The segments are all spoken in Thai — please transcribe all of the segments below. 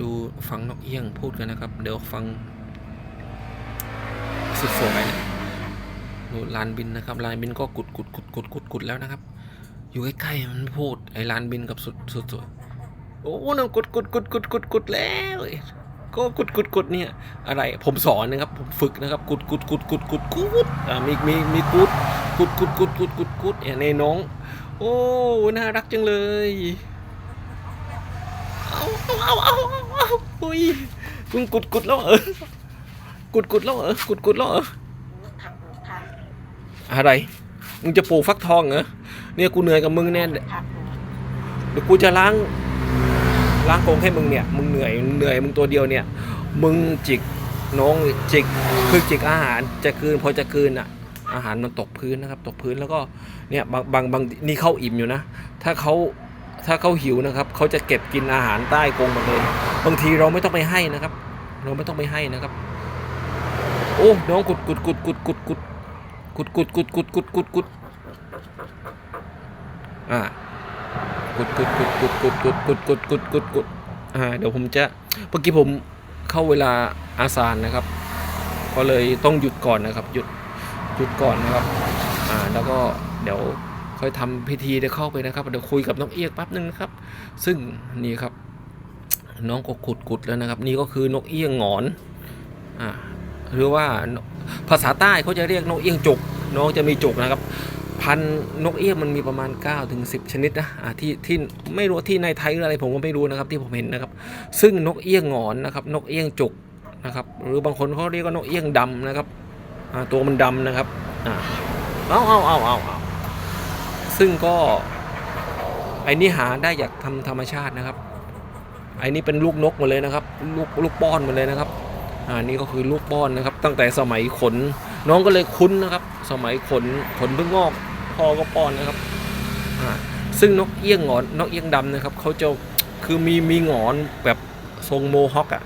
ดูฟังนกเอี้ยงพูดกันนะครับ เดี๋ยวฟัง สุดสวยนะดูลานบินนะครับลานบินก็กุดกุดกุดกุดกุดกุดแล้วนะครับ อยู่ใกล้ๆมันพูดไอ้ลานบินกับสุดสุดสวยโอ้นั่นกุดกุดกุดกุดกุดกุดแล้วก็กุดกุดกุดเนี่ยอะไรผมสอนนะครับผมฝึกนะครับกุดกุดกุดกุดกุดกุดอ่ามีมีมีกุดกุดกุดกุดกุดกุดกุดเนี่ยในน้อง โอ้น่ารักจังเลย เอาเอาเอาาอุ้ยมึงกุดกุดแล้วเหรอกุดกุดแล้วเหรอกุดกุดแล้วเหรออะไรมึงจะปลูกฟักทองเหรอเนี่ยกูเหนื่อยกับมึงแน่เดี๋ยวกูจะล้างล้างโกงให้มึงเนี่ยมึงเหนื่อยเหนื่อยมึงตัวเดียวเนี่ย มึงจิกน้องจิกคือจิกอาหารจะคืนพอจะคืนอะ อาหารมันตกพื้นนะครับ ตกพื้นแล้วก็เนี่ยบางบางบางนี่เขาอิ่มอยู่นะ ถ้าเขาถ้าเขาหิวนะครับเขาจะเก็บกินอาหารใต้กรงหมดเลย บางทีเราไม่ต้องไปให้นะครับ เราไม่ต้องไปให้นะครับ โอ้น้องกุดกุดกุดกุดกุดกุดกุดกุดกุดกุดกุดกุดกุดอ่ากุดกุดกุดกุดกุดกุดกุดกุดกุดกุดกุดอ่าเดี๋ยวผมจะเมื่อกี้ผมเข้าเวลาอาสานนะครับ ก็เลยต้องหยุดก่อนนะครับ หยุดหยุดก่อนนะครับ อ่าแล้วก็เดี๋ยวค่อยทำพิธีเดี๋ยวเข้าไปนะครับเดี๋ยวคุยกับน้องเอียกแป๊บนึงนะครับ ซึ่งนี่ครับ น้องก็ขุดกุดแล้วนะครับ นี่ก็คือนกเอี้ยงหงอนอ่าหรือว่าภาษาใต้เขาจะเรียกนกเอี้ยงจุกน้องจะมีจุกนะครับ พันนกเอี้ยงมันมีประมาณ9ถึง10 ชนิดนะอ่าที่ที่ไม่รู้ที่ในไทยหรืออะไรผมก็ไม่รู้นะครับที่ผมเห็นนะครับ ซึ่งนกเอี้ยงหงอนนะครับ นกเอี้ยงจุกนะครับ หรือบางคนเขาเรียกว่านกเอี้ยงดำนะครับอ่าตัวมันดำนะครับอ่าเอาเอาเอาเอาเอาซึ่งก็ไอ้นี่หาได้จากธรรมชาตินะครับ ไอ้นี่เป็นลูกนกหมดเลยนะครับ ลูกลูกป้อนหมดเลยนะครับอ่านี่ก็คือลูกป้อนนะครับ ตั้งแต่สมัยขน น้องก็เลยคุ้นนะครับ สมัยขนขนเพิ่งงอกพ่อก็ป้อนนะครับอ่าซึ่งนกเอี้ยงหงอนนกเอี้ยงดำนะครับเขาจะคือมีมีหงอนแบบทรงโมฮอคอะ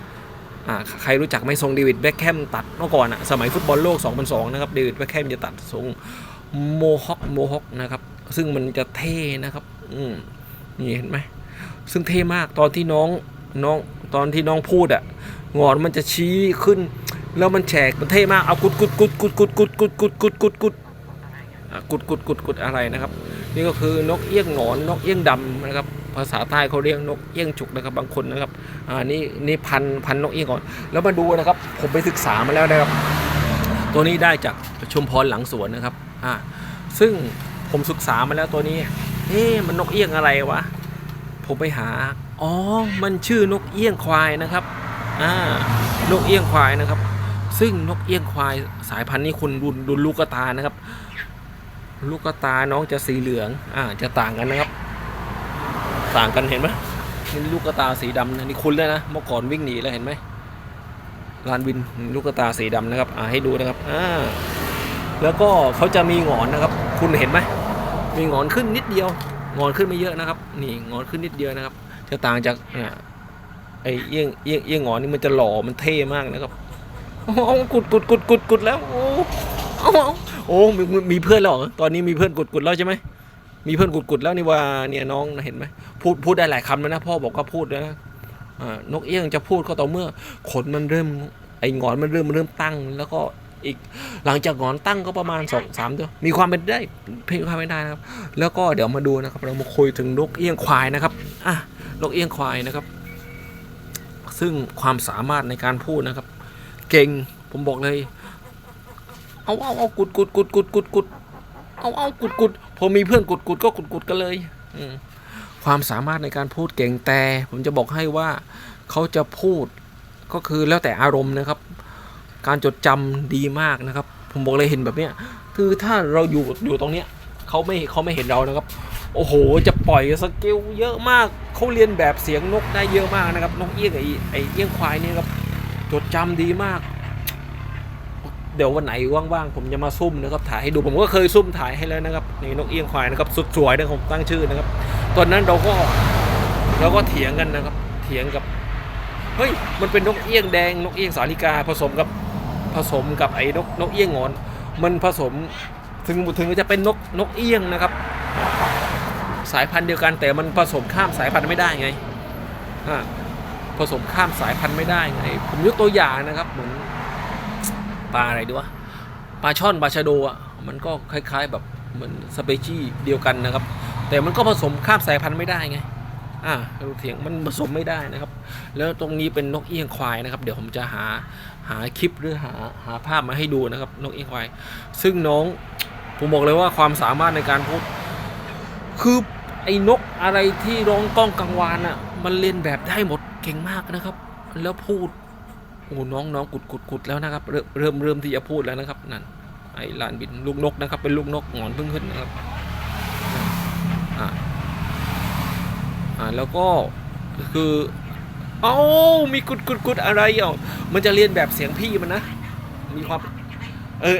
อ่าใครรู้จักไหมทรงเดวิดแบ็คแฮมตัดเมื่อก่อนอะสมัยฟุตบอลโลก 2002 นะครับเดวิดแบ็คแฮมจะตัดทรงโมฮอคโมฮอคนะครับ ซึ่งมันจะเท่นะครับ อืมนี่เห็นไหม ซึ่งเท่มากตอนที่น้องน้องตอนที่น้องพูดอะงอนมันจะชี้ขึ้น แล้วมันแฉกมันเท่มากเอากุดกุดกุดกุดกุดกุดกุดกุดกุดกุดกุดกุดกุดกุดกุดอะไรนะครับ นี่ก็คือนกเอี้ยงหงอนนกเอี้ยงดำนะครับ ภาษาใต้เขาเรียกนกเอี้ยงฉุกนะครับบางคนนะครับอ่านี่นี่พันพันนกเอี้ยงหงอนแล้วมาดูนะครับ ผมไปศึกษามาแล้วนะครับ ตัวนี้ได้จากชุมพรหลังสวนนะครับอ่าซึ่งผมศึกษามาแล้วตัวนี้เอ๊ะมันนกเอี้ยงอะไรวะ ผมไปหา อ๋อ มันชื่อนกเอี้ยงควายนะครับอ่านกเอี้ยงควายนะครับ ซึ่งนกเอี้ยงควายสายพันธุ์นี้คุณดูดูลูกกตานะครับ ลูกกตาน้องจะสีเหลือง อ่า จะต่างกันนะครับ ต่างกันเห็นไหมนี่ลูกกตาสีดำนะนี่คุณเลยนะ เมื่อก่อนวิ่งหนีแล้วเห็นไหมลานวินลูกกตาสีดำนะครับ อ่าให้ดูนะครับ อ่า แล้วก็เขาจะมีหงอนนะครับ คุณเห็นไหมมีหงอนขึ้นนิดเดียว งอนขึ้นไม่เยอะนะครับ นี่งอนขึ้นนิดเดียวนะครับจะต่างจากเนี่ยไอ้เอี้ยงเอี้ยงเอี้ยงงอนนี่มันจะหล่อมันเท่มากนะครับโอ้โหกุดกุดกุดกุดกุดแล้วโอ้โอ้โอ้มีมีเพื่อนแล้วเหรอตอนนี้มีเพื่อนกุดกุดแล้วใช่ไหมมีเพื่อนกุดกุดแล้วนี่ว่าเนี่ยน้องเห็นไหมพูดพูดได้หลายคำแล้วนะพ่อบอกก็พูดนะนกเอี้ยงจะพูดก็ต่อเมื่อขนมันเริ่มไอ้งอนมันเริ่มมันเริ่มตั้ง แล้วก็ อีกหลังจากหงอนตั้งก็ประมาณสองสามเดือนมีความเป็นได้มีความเป็นได้นะครับ แล้วก็เดี๋ยวมาดูนะครับ เรามาคุยถึงนกเอี้ยงควายนะครับอะนกเอี้ยงควายนะครับ ซึ่งความสามารถในการพูดนะครับ เก่งผมบอกเลย เอาเอาเอากุดกุดกุดกุดกุดกุดเอาเอากุดกุดพอมีเพื่อนกุดกุดก็กุดกุดกันเลยอืมความสามารถในการพูดเก่งแต่ ผมจะบอกให้ว่าเขาจะพูดก็คือแล้วแต่อารมณ์นะครับ การจดจำดีมากนะครับ ผมบอกเลยเห็นแบบเนี้ยคือถ้าเราอยู่อยู่ตรงเนี้ยเขาไม่เขาไม่เห็นเรานะครับ โอ้โห จะปล่อยสกิลเยอะมากเขาเรียนแบบเสียงนกได้เยอะมากนะครับนกเอี้ยงไอ้ไอ้เอี้ยงควายเนี่ยครับจดจำดีมาก เดี๋ยววันไหนว่างๆผมจะมาซุ่มนะครับถ่ายให้ดูผมก็เคยซุ่มถ่ายให้แล้วนะครับนี่นกเอี้ยงควายนะครับสุดสวยนะผมตั้งชื่อนะครับ ตอนนั้นเราก็เราก็เถียงกันนะครับ เถียงกับเฮ้ยมันเป็นนกเอี้ยงแดงนกเอี้ยงสาลิกาผสมกับ ผสมกับไอ้นกนกเอี้ยงงอน มันผสมถึงถึงจะเป็นนกนกเอี้ยงนะครับ สายพันธุ์เดียวกันแต่มันผสมข้ามสายพันธุ์ไม่ได้ไงผสมข้ามสายพันธุ์ไม่ได้ไง ผมยกตัวอย่างนะครับเหมือนปลาอะไรดีวะปลาช่อนปลาชะโดอะมันก็คล้าย ๆ แบบเหมือนสเปชีส์เดียวกันนะครับ แต่มันก็ผสมข้ามสายพันธุ์ไม่ได้ไง อ่าเถียงมันผสมไม่ได้นะครับ แล้วตรงนี้เป็นนกเอี้ยงควายนะครับ เดี๋ยวผมจะหาหาคลิปหรือหาหาภาพมาให้ดูนะครับ นกเอี้ยงควาย ซึ่งน้องผมบอกเลยว่าความสามารถในการพูด คือไอ้นกอะไรที่ร้องก้องกังวานอะ มันเล่นแบบได้หมดเก่งมากนะครับ แล้วพูดโอ้น้องน้องกุดกุดกุดแล้วนะครับเริ่มเริ่มเริ่มที่จะพูดแล้วนะครับนั่นไอ้ลานบินลูกนกนะครับ เป็นลูกนกหงอนเพิ่งขึ้นนะครับอ่า อ่าแล้วก็คือเอ้ามีกุดกุดกุดอะไรอะมันจะเรียนแบบเสียงพี่มันนะ มีความ เออ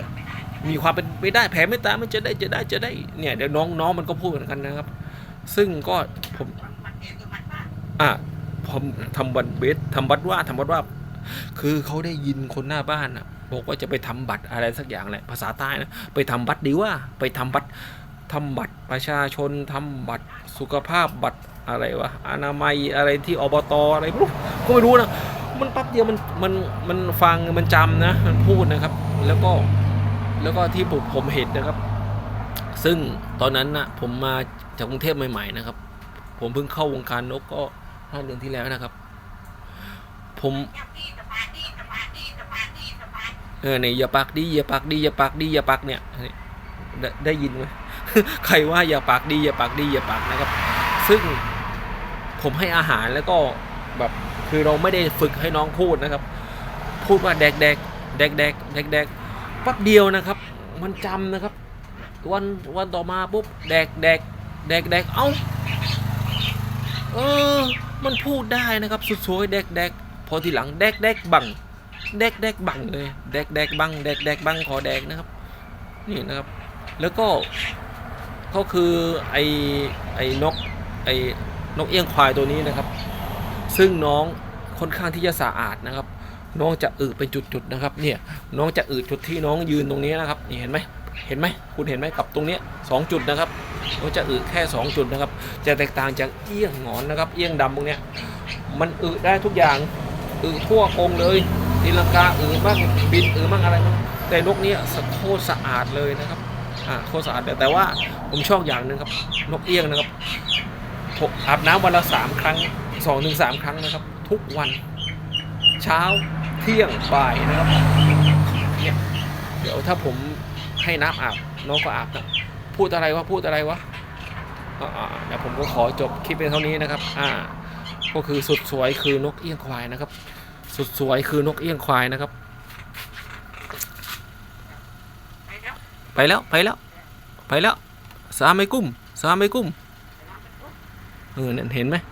มีความเป็นไปได้แผ่เมตตามันจะได้จะได้จะได้ เนี่ยเดี๋ยวน้องน้องมันก็พูดเหมือนกันนะครับ ซึ่งก็ผมอะผมทำบัตรเบสทำบัตรว่าทำบัตรว่า คือเขาได้ยินคนหน้าบ้านอะบอกว่าจะไปทำบัตรอะไรสักอย่างแหละภาษาใต้นะไปทำบัตรดีว่าไปทำบัตรทำบัตรประชาชนทำบัตรสุขภาพบัตร อะไรวะอนามัยอะไรที่อบตอะไรไม่รู้ก็ไม่รู้นะมันปั๊บเดียวมันมันมันฟังมันจำนะมันพูดนะครับ แล้วก็แล้วก็ที่ผมผมเห็นนะครับ ซึ่งตอนนั้นนะผมมาจากกรุงเทพใหม่ ๆ นะครับ ผมเพิ่งเข้าวงการนกก็ห้าเดือนที่แล้วนะครับ ผมเออเนี่ยอย่าปากดีอย่าปากดีอย่าปากดีอย่าปากเนี่ยได้ยินไหมใครว่าอย่าปากดีอย่าปากดีอย่าปากนะครับ ซึ่ง ผมให้อาหารแล้วก็แบบคือเราไม่ได้ฝึกให้น้องพูดนะครับ พูดว่าแดกแดกแดกแดกแดกแดกแป๊บเดียวนะครับ มันจำนะครับ วันวันต่อมาปุ๊บแดกแดกแดกแดกเอ้าเออ มันพูดได้นะครับสุดสวยแดกแดกพอทีหลังแดกแดกบังแดกแดกบังเลยแดกแดกบังแดกแดกบังขอแดกนะครับ นี่นะครับ แล้วก็ก็คือไอไอนกไอ นกเอี้ยงควายตัวนี้นะครับ ซึ่งน้องค่อนข้างที่จะสะอาดนะครับ น้องจะอึเป็นจุดๆนะครับ เนี่ยน้องจะอึจุดที่น้องยืนตรงนี้นะครับนี่เห็นไหมเห็นไหมคุณเห็นไหมกับตรงนี้สองจุดนะครับน้องจะอึแค่สองจุดนะครับ จะแตกต่างจากเอี้ยงหงอนนะครับ เอี้ยงดำพวกเนี้ยมันอึได้ทุกอย่างอึทั่วกรงเลยตีลังกาอึบ้างบินอึบ้างอะไรบ้างแต่นกนี้สะโคตรสะอาดเลยนะครับอ่าโคตรสะอาดแต่แต่ว่าผมชอบอย่างหนึ่งครับนกเอี้ยงนะครับ อาบน้ำวันละสามครั้งสองถึงสามครั้งนะครับ ทุกวัน เช้าเที่ยงบ่ายนะครับเนี่ยเดี๋ยวถ้าผมให้น้ำอาบน้องก็อาบนะพูดอะไรวะพูดอะไรวะเดี๋ยวผมก็ขอจบคลิปเป็นเท่านี้นะครับ อ่า ก็คือสุดสวยคือนกเอี้ยงควายนะครับ สุดสวยคือนกเอี้ยงควายนะครับ ไปแล้ว ไปแล้ว ไปแล้ว สามไม่กุ้มสามไม่กุ้ม เออเนี่ยเห็นไหมอ่า